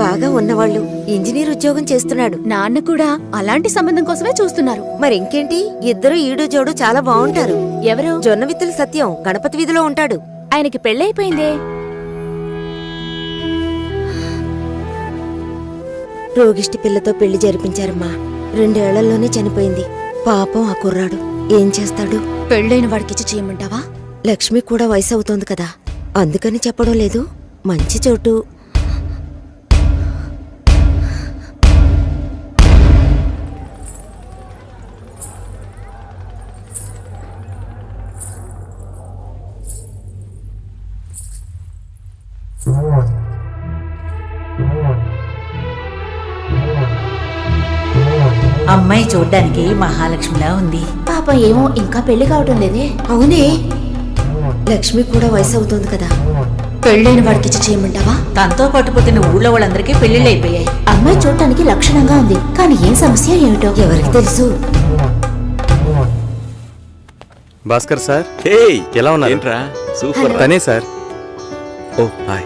బాగా ఉన్నవాళ్ళు ఇంజనీర్ ఉద్యోగం చేస్తున్నాడు. నాన్న కూడా అలాంటి సంబంధం కోసమే చూస్తున్నారు. మరి ఇంకేంటి? ఇద్దరు ఈడు జోడు చాలా బాగుంటారు. ఎవరు? జొన్న విత్తుల సత్యం గణపతి వీధిలో ఉంటాడు. ఆయనకి పెళ్ళైపోయిందే. రోగిష్టి పిల్లతో పెళ్ళి జరిపించారమ్మా. రెండేళ్ళలోనే చనిపోయింది. పాపం ఆ కుర్రాడు. ఏం చేస్తాడు? పెళ్ళైన వాడికిచ్చి చేయమంటావా? లక్ష్మి కూడా వయసు అవుతోంది కదా. అందుకని చెప్పడం లేదు. మంచి చోటు. చూడ్డానికి మహాలక్ష్మిలా ఉంది. పాపం ఏమో ఇంకా పెళ్ళి కావటం లేదే. అవునే. లక్ష్మి కూడా వయసు అవుతోంది కదా. పెళ్ళైన వాడికిచ్చి చేయమంటావా? తనతో పట్టుపోతున్న ఊళ్ళో వాళ్ళందరికీ పెళ్ళిళ్ళు అయిపోయాయి. అమ్మాయి చూడటానికి లక్షణంగా ఉంది. కానీ ఏం సమస్య ఏమిటో? ఎవరికి తెలుసు? భాస్కర్ సార్? హేయ్! ఎలా ఉన్నారు? ఏంట్రా? సూపర్. తనే సార్. ఓ హాయ్.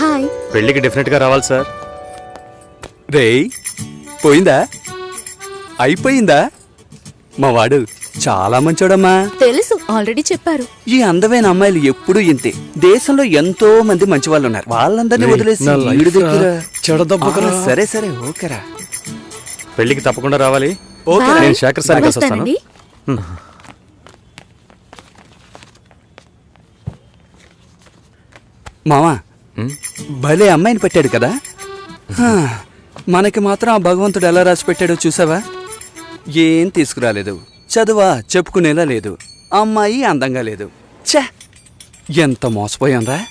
హాయ్. పెళ్ళికి డెఫినెట్గా రావాలి సార్. రేయ్ పోయిందా? అయిపోయిందా? మా వాడు చాలా మంచోడమ్మా. తెలుసు ఆల్రెడీ చెప్పారు. ఈ అందమైన అమ్మాయిలు ఎప్పుడూ ఇంతే. దేశంలో ఎంతో మంది మంచి వాళ్ళు ఉన్నారు వాళ్ళందరినీ వదిలేసి. దగ్గర చెడదెబ్బకురా. సరే సరే ఓకేరా. పెళ్ళికి తప్పకుండా రావాలి. ఓకే. నేను శేఖర్ సార్ కలిసి వస్తాను వస్తానండి. మామా భలే అమ్మాయిని పెట్టాడు కదా. హా, మనకి మాత్రం ఆ భగవంతుడు ఎలా రాసి పెట్టాడో చూసావా? ఏం తీసుకురాలేదు. చదువా చెప్పుకునేలా లేదు. అమ్మాయి అందంగా లేదు. ఛ! ఎంత మోసపోయాంరా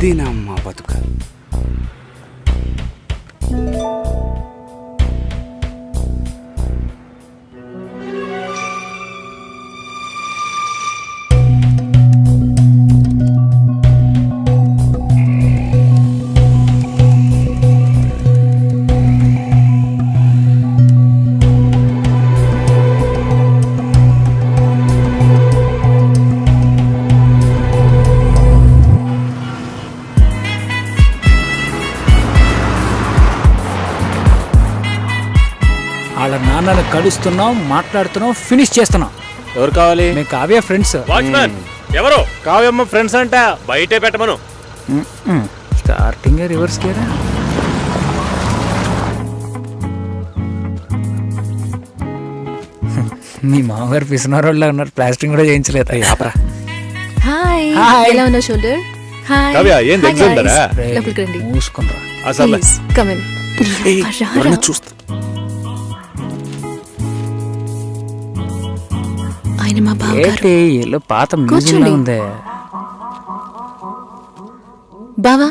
దీనమ్మ బతుక. వాళ్ళ నాన్నని కలుస్తున్నాం మాట్లాడుతున్నాం ఫినిష్ చేస్తున్నాం. ఎవరు కావాలి? మేము కావ్య ఫ్రెండ్స్ వాచ్మ్యాన్ ఎవరు? కావ్యమ్మ ఫ్రెండ్స్ అంట. బయటే పెట్టమను. స్టార్టింగ్ రివర్స్ గేరా మీ మామగారు పిసినారోళ్ళ ఉన్నారు. ప్లాస్టింగ్ కూడా చేయించలేదు. ఆపరా. Hi Hi. ఎలా ఉన్నావు షోల్డర్ హాయ్ కావ్య, exam? లోపలికి రండి. అసలు. కమ్ ఇన్ చూస్తా ఆయన మా బావగారు. ఏంటి ఇల్లు పాత మ్యూజియం కూర్చోండి. ఉందే? బావా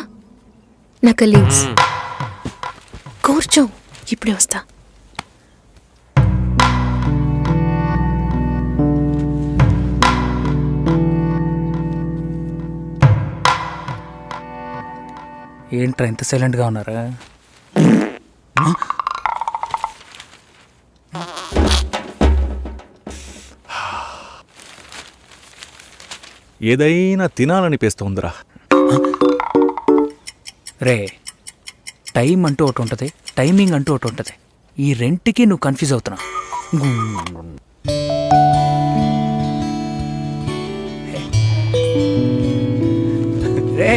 నా కలీగ్స్. కూర్చో ఇప్పుడే వస్తా. ఏంట్రా ఇంత సైలెంట్గా ఉన్నారా? ఏదైనా తినాలనిపిస్తోందిరా. రే టైం అంటూ ఒకటి ఉంటుంది టైమింగ్ అంటూ ఒకటి ఉంటుంది. ఈ రెంట్కి నువ్వు కన్ఫ్యూజ్ అవుతున్నావు. రే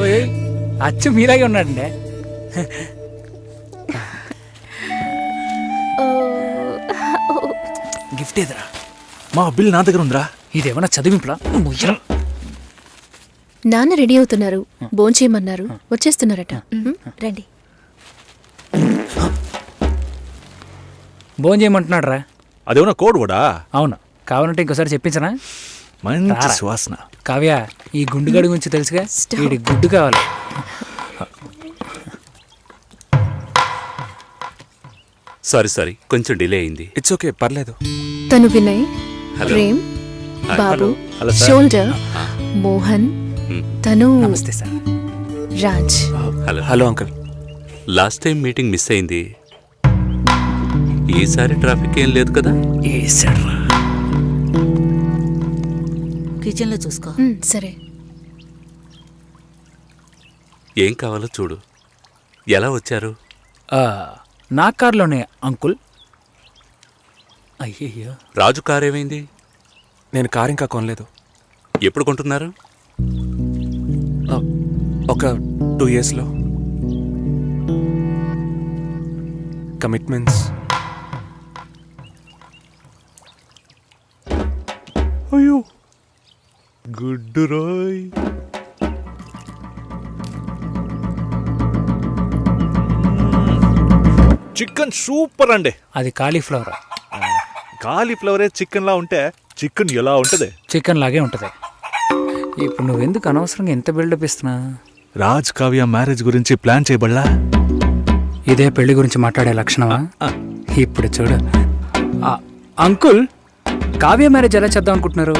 ఓయ్ అచ్చు మీలాగే ఉన్నాడండి. గిఫ్ట్ మా బిల్ నా దగ్గర ఉందిరా. ఇదేమన్నా చదివింపులా? ముయ్యరా. నాన్న రెడీ అవుతున్నారు. భోంచేయమన్నారు వచ్చేస్తున్నారట. మ్, రండి. భోజనం చేయమంటున్నాడు రా అదేమన్నా కోడ్ కూడా అవును. కావాలంటే ఇంకోసారి చెప్పించనా? మంచి రారా. సువాసన. కావ్య ఈ గుండుగడి గురించి తెలుసుగా. వీడి గుడ్డు కావాలి. Sorry sorry. కొంచెం డిలే అయింది. ఇట్స్ ఓకే పర్లేదు. తను వినయ్ హలో. ప్రేమ్. బాబు హలో సార్. షోల్డర్ మోహన్ మ్. తను నమస్తే sir Raj. Hello hello uncle last time meeting miss అయింది. ఈసారి ట్రాఫిక్ ఏం లేదు కదా? ఏ సార్ కిచెన్లో చూసుకో. ఉమ్, సరే. ఏం కావాలో చూడు. ఎలా వచ్చారు? ఆ, నా కార్లోనే అంకుల్. అయ్యయ్యో. రాజు కార్ ఏమైంది నేను కార్ ఇంకా కొనలేదు. ఎప్పుడు కొంటున్నారు? ఒక టూ ఇయర్స్లో. కమిట్మెంట్స్. అయ్యో. గుడ్డు రోయ్. చికెన్ సూపర్ అండి. అది కాలీఫ్లవర్. కాలీఫ్లవరే చికెన్ లా ఉంటే చికెన్ ఎలా ఉంటది? చికెన్ లాగే ఉంటుంది. ఇప్పుడు నువ్వెందుకు అనవసరంగా ఎంత బిల్డప్ ఇస్తున్నా? రాజ్ కావ్య మ్యారేజ్ గురించి ప్లాన్ చేయబడలా? ఇదే పెళ్ళి గురించి మాట్లాడే లక్షణమా? ఇప్పుడు చూడు. అంకుల్ కావ్య మ్యారేజ్ ఎలా చేద్దాం అనుకుంటున్నారు?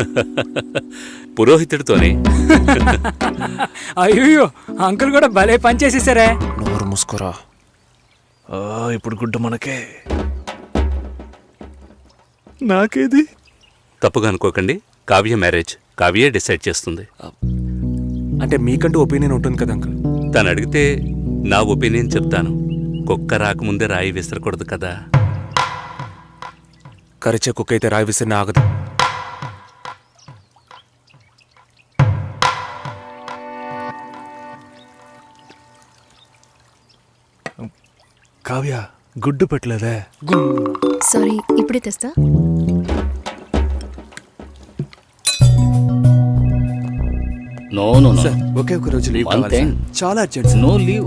పురోహితుడితోనే. అయ్యో అంకుల్ కూడా భలే పని చేసేసారే. నోరు మూసుకోరా. ఇప్పుడు గుడ్డు మనకే. నాకేది? తప్పుగా అనుకోకండి. కావ్య మ్యారేజ్. కావ్యే డిసైడ్ చేస్తుంది. అంటే మీకంటూ ఒపీనియన్ ఉంటుంది కదా అంకుల్? తను అడిగితే నా ఒపీనియన్ చెప్తాను. కుక్క రాకముందే రాయి విసరకూడదు కదా. కరిచే కుక్క అయితే రాయి విసిరిన ఆగదు. కావ్య గుడ్డు పెట్టలేదే. సారీ ఇప్పుడే తెస్తా. No no no. సార్ ఒకే ఒక రోజు లీవ్ కావాలి. సార్. చాలా urgent sir. No leave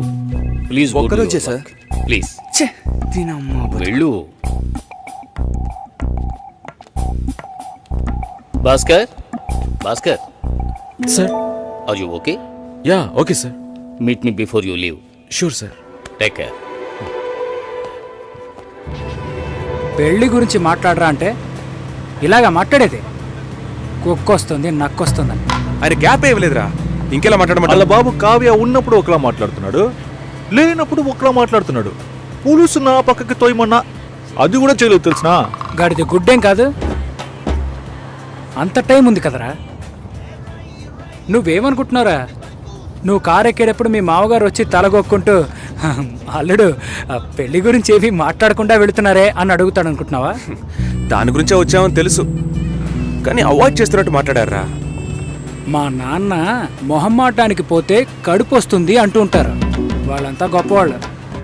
please ఒక్క రోజే సార్. ప్లీజ్ ఛే, దీనమ్మా బతుకు. వెళ్ళు. Bhaskar? Bhaskar? Sir. Are you okay yeah okay sir. Meet me before you leave sure sir. Take care పెళ్ళి గురించి మాట్లాడరా అంటే ఇలాగా మాట్లాడేది. కుక్కొస్తుంది నక్కొస్తుందని ఆయన గ్యాప్ ఇవ్వలేదురా ఇంకెలా వాళ్ళ మాట్లాడమంటారు బాబు కావ్య ఉన్నప్పుడు ఒకలా మాట్లాడుతున్నాడు లేనప్పుడు ఒకలా మాట్లాడుతున్నాడు. పులుసు నా పక్కకి తోయమన్నా అది కూడా చేయలేదు తెలిసినా? గాడిది గుడ్డేం కాదు. అంత టైం ఉంది కదరా. నువ్వేమనుకుంటున్నారా నువ్వు కారు ఎక్కేటప్పుడు మీ మామగారు వచ్చి తలగొక్కుంటూ అల్లుడు ఆ పెళ్ళి గురించి ఏవి మాట్లాడకుండా వెళుతున్నారే అని అడుగుతాడు అనుకుంటున్నావా? దాని గురించే వచ్చామని తెలుసు. కానీ అవాయిడ్ చేస్తున్నట్టు మాట్లాడారా? మా నాన్న మొహమ్మాటానికి పోతే కడుపు వస్తుంది అంటూ ఉంటారు. వాళ్ళంతా గొప్పవాళ్ళు.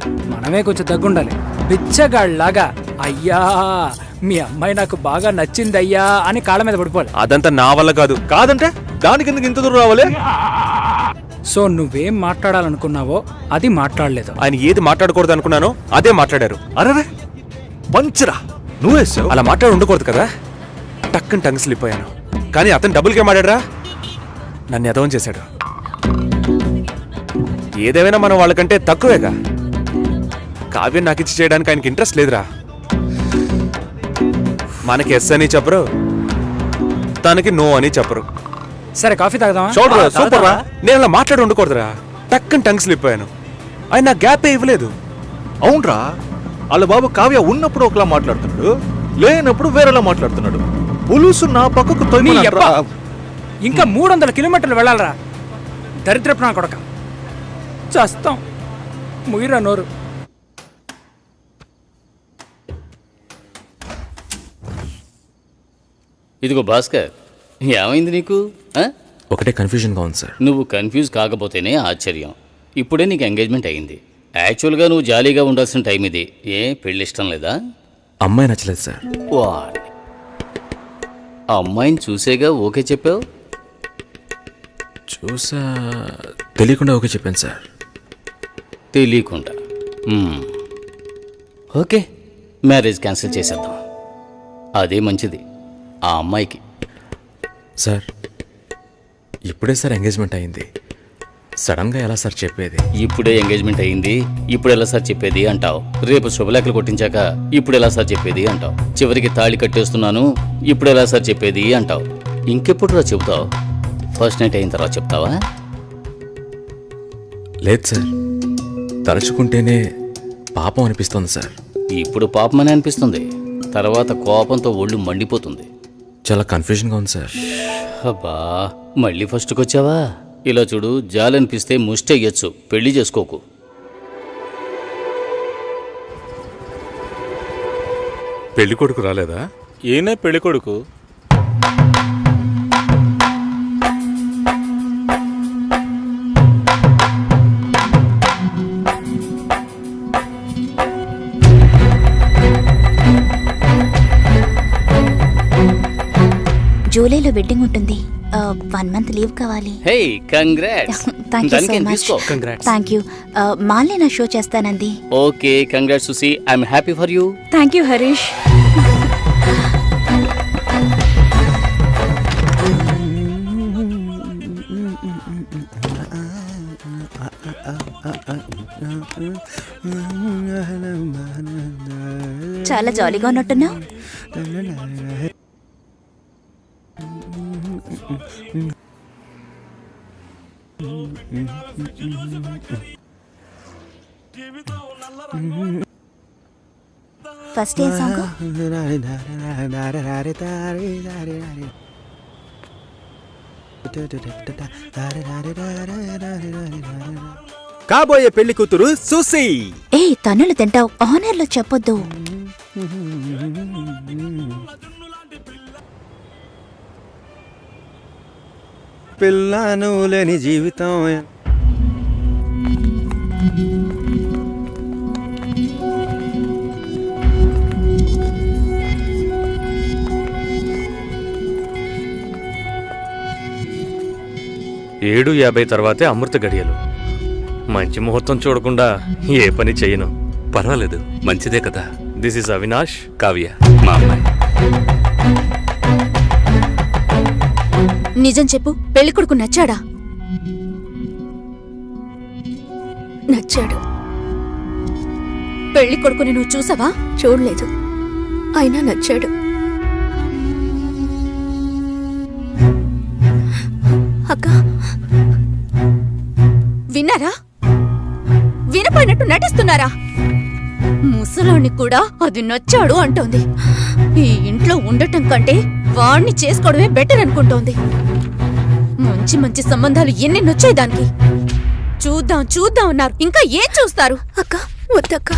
మనమే కొంచెం తగ్గుండాలి బిచ్చగాళ్ళలాగా అయ్యా మీ అమ్మాయి నాకు బాగా నచ్చింది అయ్యా అని కాళ్ళ మీద పడిపోవాలి. అదంతా నా వల్ల కాదు. కాదంటే దానికి ఎందుకు ఇంత దూరం రావాలి? సో నువ్వేం మాట్లాడాలనుకున్నావో అది మాట్లాడలేదు. ఆయన ఏది మాట్లాడకూడదు అనుకున్నానో అదే మాట్లాడారు. అరే పంచరా నువ్వేసావు అలా మాట్లాడి ఉండకూడదు కదా? టక్కని టంగ్ స్లిప్ అయ్యాను. కానీ అతను డబుల్ గేమ్ ఆడారా నన్ను ఎదవం చేశాడు. ఏదేమైనా మనం వాళ్ళకంటే తక్కువేగా. కావ్యం నాకు ఇచ్చి చేయడానికి ఆయనకి ఇంట్రెస్ట్ లేదురా. మనకి ఎస్ అని చెప్పరు. తనకి నో అని చెప్పరు. సరే కాఫీ తాగదామా? చూడరా సూపర్ రా. నేను అలా మాట్లాడి ఉండకూడదురా టక్కని టంగ్ స్లిప్ అయ్యాను. ఆయన నా గ్యాపే ఇవ్వలేదు. అవునరా వాళ్ళ బాబు కావ్య ఉన్నప్పుడు ఒకలా మాట్లాడుతున్నాడు లేనప్పుడు వేరేలా మాట్లాడుతున్నాడు. పులుసు నా పక్కకు నీ యబ్బ. ఇంకా మూడు వందల కిలోమీటర్లు వెళ్ళాలరా. దరిద్రపు నా కొడక. చస్తాం. ముయిరా నోరు. ఇదిగో భాస్కర్ ఏమైంది నీకు? ఒకటే కన్ఫ్యూజన్గా ఉంది సార్ నువ్వు కన్ఫ్యూజ్ కాకపోతేనే ఆశ్చర్యం. ఇప్పుడే నీకు ఎంగేజ్మెంట్ అయింది. యాక్చువల్గా నువ్వు జాలీగా ఉండాల్సిన టైం ఇది. ఏ పెళ్ళి ఇష్టం లేదా? అమ్మాయి నచ్చలేదు సార్ వాడి ఆ అమ్మాయిని చూసేగా ఓకే చెప్పావు? చూసా తెలియకుండా ఓకే చెప్పాను సార్ తెలియకుండా. మ్మ్. ఓకే మ్యారేజ్ క్యాన్సిల్ చేసేద్దాం. అదే మంచిది. ఆ అమ్మాయికి. సార్ ఇప్పుడే సార్ ఎంగేజ్మెంట్ అయింది. సడన్గా ఎలా సార్ చెప్పేది? ఇప్పుడే ఎంగేజ్మెంట్ అయింది ఇప్పుడు ఎలా సార్ చెప్పేది అంటావు. రేపు శుభలేఖలు కొట్టించాక ఇప్పుడు ఎలా సార్ చెప్పేది అంటావు. చివరికి తాళి కట్టేస్తున్నాను ఇప్పుడు ఎలా సార్ చెప్పేది అంటావు. ఇంకెప్పుడు రా చెబుతావు? ఫస్ట్ నైట్ అయిన తర్వాత చెప్తావా? లేదు సార్. తలుచుకుంటేనే పాపం అనిపిస్తోంది సార్. ఇప్పుడు పాపమని అనిపిస్తుంది. తర్వాత కోపంతో ఒళ్ళు మండిపోతుంది. చాలా కన్ఫ్యూజన్గా ఉంది సార్. అబ్బా మళ్ళీ ఫస్ట్కి వచ్చావా ఇలా చూడు జాలనిపిస్తే ముష్టెయ్యొచ్చు పెళ్ళి చేసుకోకు పెళ్ళి కొడుకు రాలేదా ఈయనే పెళ్ళి కొడుకు జూలైలో వెడ్డింగ్ ఉంటుంది. వన్ మంత్ లీవ్ కావాలి. Hey congrats thank you so much తీసుకో థ్యాంక్ యూ మాల్ని నా show చేస్తానంది. Okay congrats Susi I'm happy for you thank you Harish చాలా జాలీగా ఉన్నట్టున్నావు. First a song? కాబోయే పెళ్ళి కూతురు సుసి ఏ తన్నులు తింటావు. ఆనర్లో చెప్పొద్దు. పిల్లను లేని జీవితం ఏడు యాభై తర్వాతే అమృత గడియలు. మంచి ముహూర్తం చూడకుండా ఏ పని చేయను. పర్వాలేదు మంచిదే కదా. దిస్ ఇస్ అవినాష్ కావ్య మా అమ్మాయి. నిజం చెప్పు పెళ్ళి కొడుకు నచ్చాడా? నచ్చాడు. పెళ్ళి కొడుకుని నువ్వు చూసావా? చూడలేదు. అయినా నచ్చాడు. అక్క. విన్నారా? వినపోయినట్టు నటిస్తున్నారా? ముసలాన్ని కూడా అది నచ్చాడు అంటోంది. ఈ ఇంట్లో ఉండటం కంటే వాణ్ణి చేసుకోవడమే బెటర్ అనుకుంటోంది. మంచి మంచి సంబంధాలు ఎన్ని నొచ్చాయి దానికి. చూద్దాం చూద్దాం అన్నారు. ఇంకా ఏం చూస్తారు? అక్క వద్దక్క.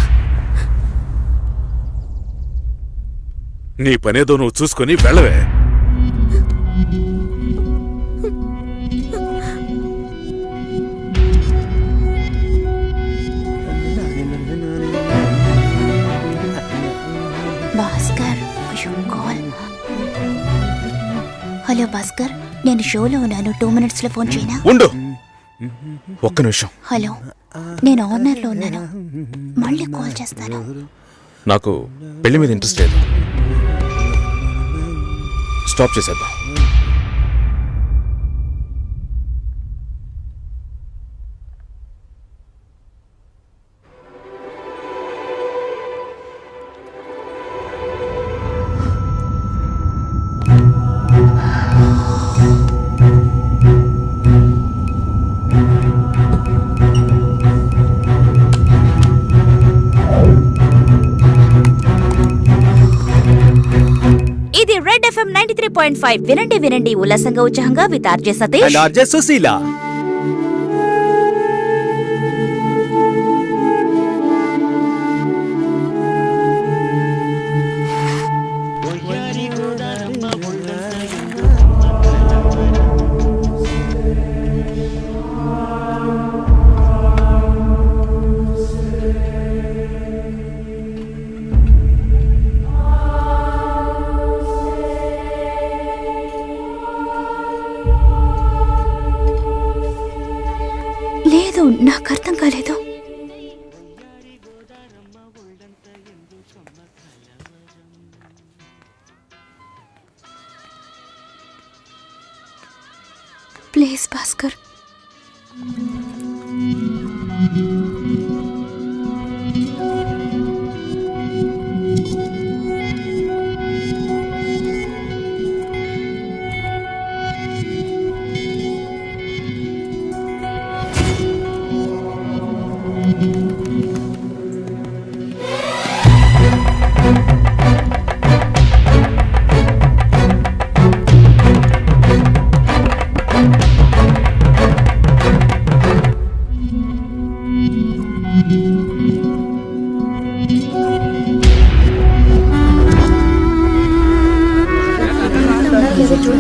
నీ పనేదో నువ్వు చూసుకొని వెళ్ళవే. భాస్కర్ కాల్. హలో భాస్కర్ నేను షోలో ఉన్నాను. టూ మినిట్స్లో ఫోన్ చేయనా? ఉండు. ఒక్క నిమిషం. హలో నేను ఆనర్లో ఉన్నాను. మళ్ళీ కాల్ చేస్తాను నాకు పెళ్ళి మీద ఇంట్రెస్ట్ లేదు. స్టాప్ చేసేద్దాం. నైన్టీ త్రీ పాయింట్ ఫైవ్ వినండి వినండి ఉల్లాసంగా ఉత్సాహంగా with RJ Satish. RJ Sushila. Please Bhaskar. Hi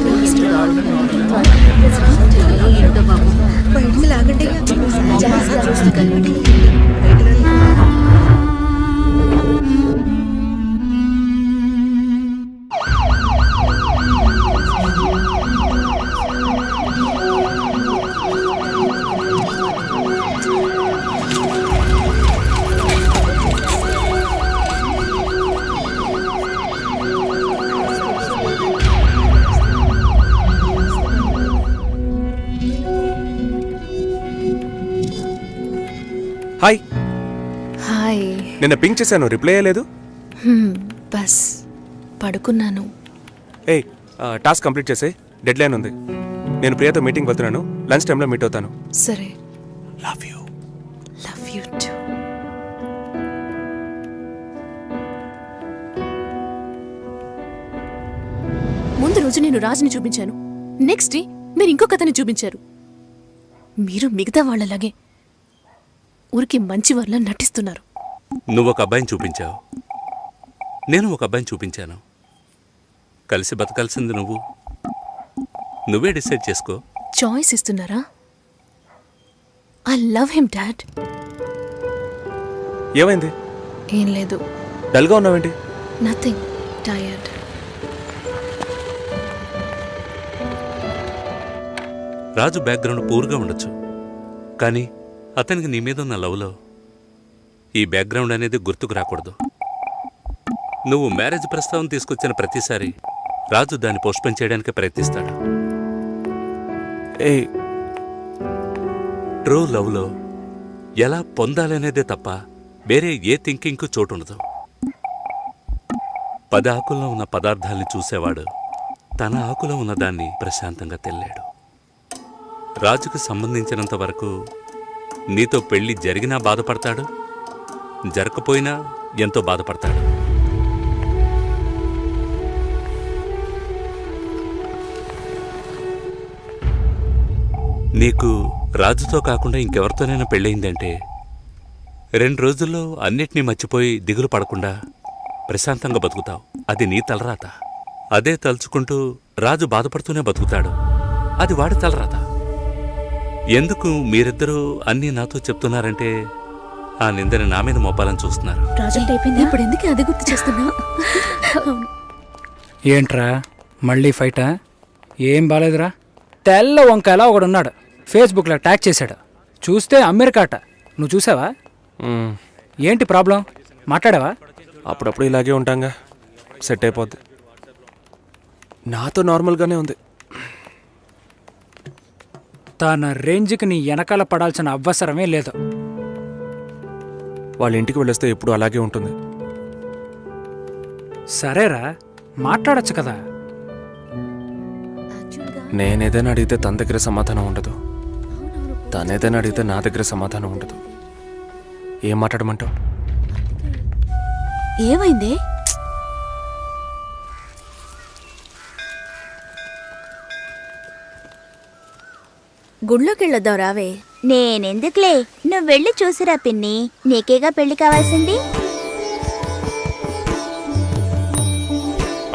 నిన్న పింక్ చేశాను రిప్లై అయ్యలేదు బస్. పడుకున్నాను. ఏ టాస్క్ కంప్లీట్ చేసే డెడ్ లైన్ ఉంది. నేను ప్రియతో మీటింగ్ వెళ్తున్నాను. లంచ్ టైంలో మీట్ అవుతాను. సరే. Love you love you too ముందు రోజు నేను రాజుని చూపించాను. నెక్స్ట్ డే మీరు ఇంకొక అతన్ని చూపించారు. మీరు మిగతా వాళ్ళలాగే ఊరికి మంచి వాళ్ళ నటిస్తున్నారు. నువ్వు ఒక అబ్బాయిని చూపించావు. నేను ఒక అబ్బాయిని చూపించాను. కలిసి బతకాల్సింది నువ్వు. నువ్వే డిసైడ్ చేసుకో. చాయిస్ ఇస్తున్నారా? I love him dad. ఏమైంది? ఏం లేదు. డల్గా ఉన్నావేంటి? నథింగ్. టయర్డ్ రాజు బ్యాక్గ్రౌండ్ పూర్గా ఉండొచ్చు. కానీ అతనికి నీ మీద ఉన్న లవ్లో ఈ బ్యాక్గ్రౌండ్ అనేది గుర్తుకు రాకూడదు. నువ్వు మ్యారేజ్ ప్రస్తావన తీసుకొచ్చిన ప్రతిసారి రాజు దాన్ని పోస్ట్పోన్ చేయడానికి ప్రయత్నిస్తాడు. ఏ ట్రూ లవ్లో ఎలా పొందాలనేదే తప్ప వేరే ఏ థింకింగ్కు చోటు ఉండదు పది ఆకుల్లో ఉన్న పదార్థాల్ని చూసేవాడు తన ఆకులో ఉన్నదాన్ని ప్రశాంతంగా తెల్లాడు. రాజుకు సంబంధించినంత వరకు నీతో పెళ్ళి జరిగినా బాధపడతాడు? జరగకపోయినా ఎంతో బాధపడతాడు. నీకు రాజుతో కాకుండా ఇంకెవరితోనైనా పెళ్ళయిందంటే రెండు రోజుల్లో అన్నిటినీ మర్చిపోయి దిగులు పడకుండా ప్రశాంతంగా బతుకుతావు. అది నీ తలరాత. అదే తలుచుకుంటూ రాజు బాధపడుతూనే బతుకుతాడు. అది వాడి తలరాత. ఎందుకు మీరిద్దరూ అన్నీ నాతో చెప్తున్నారంటే ఆ నిందని నా మీద మోపాలని చూస్తున్నారు. ప్రాజెక్ట్ అయిపోయింది ఇప్పుడు ఎందుకు అది గుర్తు చేస్తున్నా ఏంట్రా? మళ్ళీ ఫైటా? ఏం బాలేదురా? తెల్ల వంకాయలా ఒకడున్నాడు. ఫేస్బుక్లో ట్యాగ్ చేశాడు. చూస్తే అమెరికాట నువ్వు చూసావా? మ్మ్. ఏంటి ప్రాబ్లం? మాట్లాడావా? అప్పుడప్పుడు ఇలాగే ఉంటాంగా. సెట్ అయిపోద్ది. నాతో నార్మల్గానే ఉంది. తన రేంజ్కి నీ వెనకాల పడాల్సిన అవసరమే లేదు. వాళ్ళ ఇంటికి వెళ్ళొస్తే ఎప్పుడు అలాగే ఉంటుంది. సరేరా మాట్లాడొచ్చు కదా. నేనేదైనా అడిగితే తన దగ్గర సమాధానం ఉండదు. తనేదైనా అడిగితే నా దగ్గర సమాధానం ఉండదు. ఏం మాట్లాడమంటావు? ఏమైంది? గుళ్ళోకి వెళ్ళొద్దాం రావే. నేనెందుకులే? నువ్వు వెళ్ళి చూసిరా పిన్ని. నీకేగా పెళ్ళి కావాల్సింది?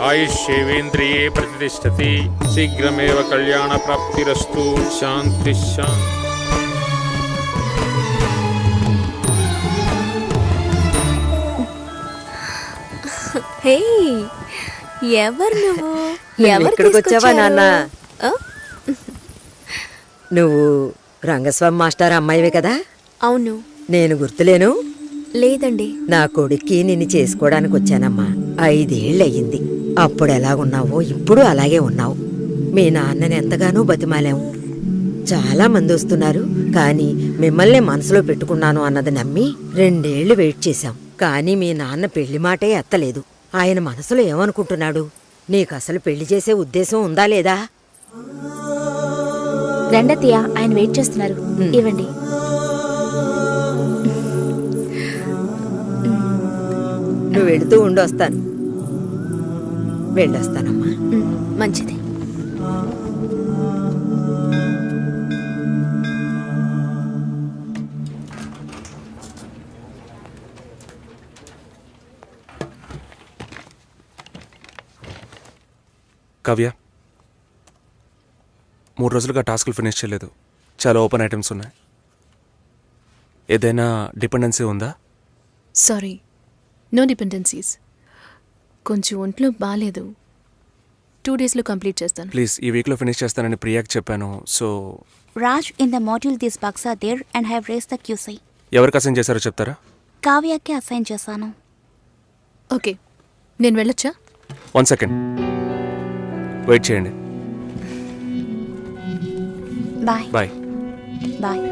ఆయుష్యేవేంద్రియే ప్రతిష్టతి. శీఘ్రమేవ కళ్యాణ ప్రాప్తిరస్తు. శాంతి శాంతి. హే ఎవరు నువ్వు? ఎవరు ఇక్కడికి వచ్చావా? నాన్న? నువ్వు రంగస్వామి మాస్టర్ అమ్మాయివే కదా? అవును. నేను గుర్తులేను? లేదండి. నా కొడుక్కి నిన్ను చేసుకోవడానికి వచ్చానమ్మా. ఐదేళ్ళయింది అప్పుడు ఎలా ఉన్నావో ఇప్పుడు అలాగే ఉన్నావు. మీ నాన్నని ఎంతగానో బతిమాలాం. చాలా మంది వస్తున్నారు. కానీ మిమ్మల్ని మనసులో పెట్టుకున్నాను అన్నది నమ్మి రెండేళ్ళు వెయిట్ చేశాం. కానీ మీ నాన్న పెళ్ళి మాటే ఎత్తలేదు. ఆయన మనసులో ఏమనుకుంటున్నాడు? నీకు అసలు పెళ్ళి చేసే ఉద్దేశం ఉందా లేదా? రండతయ్య ఆయన వెయిట్ చేస్తున్నారు. ఇవ్వండి. నువ్వు వెళుతూ ఉండొస్తాను వెళ్ళొస్తానమ్మా. మంచిది. కావ్య మూడు రోజులుగా టాస్క్లు ఫినిష్ చేయలేదు. చాలా ఓపెన్ ఐటమ్స్ ఉన్నాయి. ఏదైనా డిపెండెన్సీ ఉందా? Sorry no dependencies. కొంచెం ఒంట్లో బాగాలేదు టూ డేస్లో కంప్లీట్ చేస్తాను. ప్లీజ్ ఈ వీక్లో ఫినిష్ చేస్తానని ప్రియాకి చెప్పాను so Raj in the module this box are there and have raise the QC. ఎవరికి అసైన్ చేశారో చెప్తారా? కావ్యకి అసైన్ చేశాను. ఓకే నేను వెళ్ళొచ్చా? One second. వెయిట్ చేయండి. బాయ్ బాయ్ బాయ్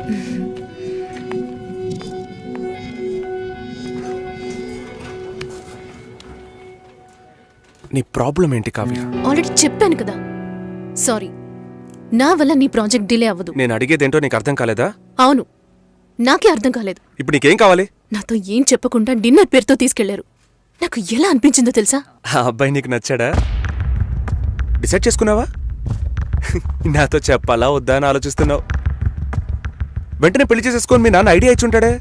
నీ ప్రాబ్లం ఏంటి కావ్య? ఆల్రెడీ చెప్పాను కదా. సారీ నా వల్ల నీ ప్రాజెక్ట్ డిలే అవ్వదు. నేను అడిగేదేంటో నీకు అర్థం కాలేదా? అవును. నాకే అర్థం కాలేదు. ఇప్పుడు నీకేం కావాలి? నాతో ఏం చెప్పకుండా డిన్నర్ పేరుతో తీసుకెళ్ళారు. నాకు ఎలా అనిపించిందో తెలుసా? ఆ అబ్బాయి నీకు నచ్చాడా? డిసైడ్ చేసుకున్నావా? నాతో చెప్పాలా వద్దా అని ఆలోచిస్తున్నావు? వెంటనే పెళ్ళి చేసేసుకొని మీ నాన్న ఐడియా ఇచ్చి ఉంటాడే?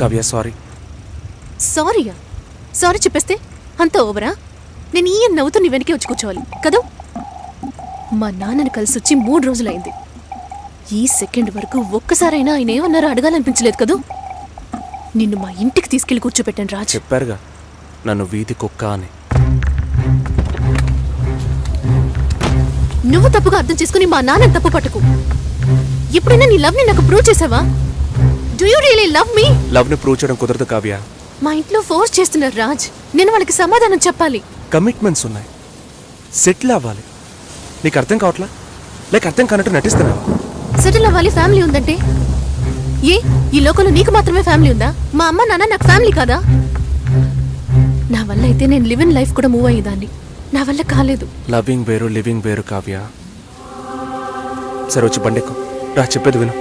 కావ్య సారీ. సారీయా? సారీ చెప్పేస్తే? అంత ఓవరా? నేను ఈ నవ్వుతూ నీ వెనకే వచ్చి కూర్చోవాలి. కదా? మా నాన్నని కలిసి వచ్చి మూడు రోజులైంది. ఈ సెకండ్ వరకు ఒక్కసారైనా ఆయన ఏమన్నారో అడగాలనిపించలేదు కదూ? నిన్ను మా ఇంటికి తీసుకెళ్ళి కూర్చోపెట్టాను రాజ్. చెప్పారుగా. నన్ను వీధి కుక్క అని. నువ్వు తప్పుగా అర్థం చేసుకుని మా నాన్నని తప్పు పట్టుకు. ఎప్పుడైనా నీ లవ్ని నాకు ప్రూవ్ చేసావా? Do you really love me లవ్ని ప్రూవ్ చేయడం కుదరదు కావ్య. మా ఇంట్లో ఫోర్స్ చేస్తున్నారు రాజ్. నేను వాళ్ళకి సమాధానం చెప్పాలి. కమిట్మెంట్స్ ఉన్నాయి. సెటిల్ అవ్వాలి. నీకు అర్థం కావట్లా? లేక అర్థం కానట్టు నటిస్తున్నావా? సెటిల్ అవ్వాలి ఫ్యామిలీ ఉందంటే. ఏ ఈ లోకంలో నీకు మాత్రమే ఫ్యామిలీ ఉందా? మా అమ్మ నాన్న నాకు ఫ్యామిలీ కాదా? నా వల్ల అయితే నేను లివ్ ఇన్ లైఫ్ కూడా మూవ్ అయ్యేదాన్ని. నా వల్ల కాలేదు. లవింగ్ వేరు లివింగ్ వేరు కావ్య. సరే వచ్చి బండెక్కు. రా చెప్పేది విను.